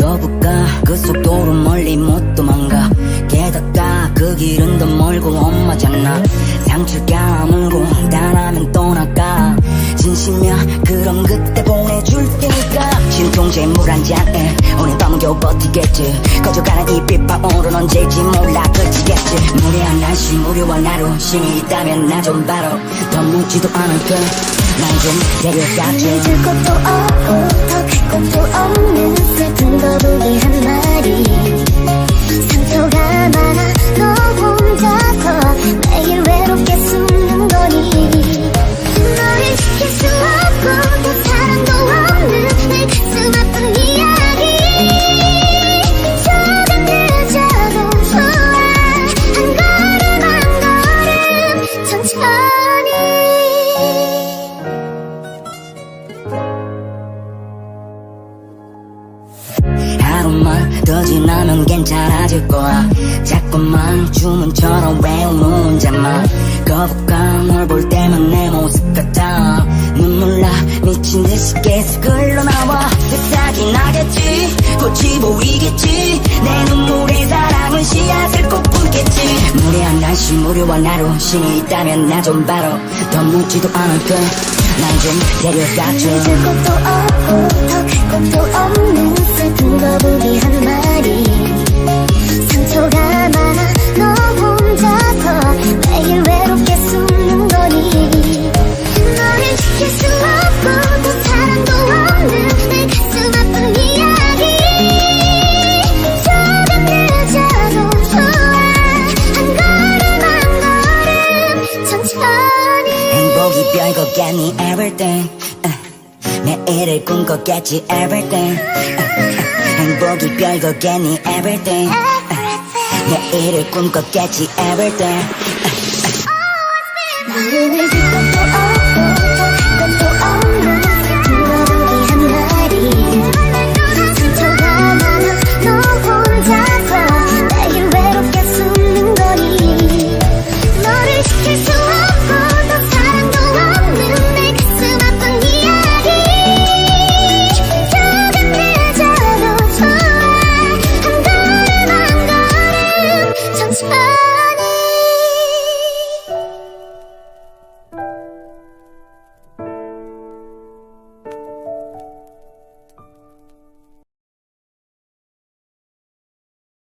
거북가 그 속도로 멀리 못 도망가. 게다가 그 길은 더 멀고 엄마잖아. 상처 까물고 단하면 떠나가 진심이야 그럼 그때 보내줄 테니까. 진통제 물 한 잔에 겨우 버티겠지. 꺼져가는 이 빛바오른 언제일지 몰라. 그치겠지. 무례한 날씨 무료한 하루. 신이 있다면 나 좀 바로 더 묻지도 않을게. 날좀 데려가줘 잊을 것도 없고 더갈 것도 없는 슬픈 거북 하루만 더 지나면 괜찮아질 거야. 자꾸만 주문처럼 외우는 혼자만. 거북한 널볼 때만 내 모습 같아. 눈물 나 미친 듯이 계속 흘러나와. 새싹이 나겠지 꽃이 보이겠지. 내 눈물에 사랑은 씨앗을 꼭 품겠지. 무례한 날씨 무료한 하루 신이 있다면 나 좀 바로 더 묻지도 않을게. 날좀 데려가줘 잊을 것도 없 행복이 별거겠니 everything uh, 매일을 꿈꿨겠지 everything uh, uh, 행복이 별거겠니 everything uh, 내일을 꿈꿨겠지 everything 마음을 줄 것도 없고 더갈 것도 없는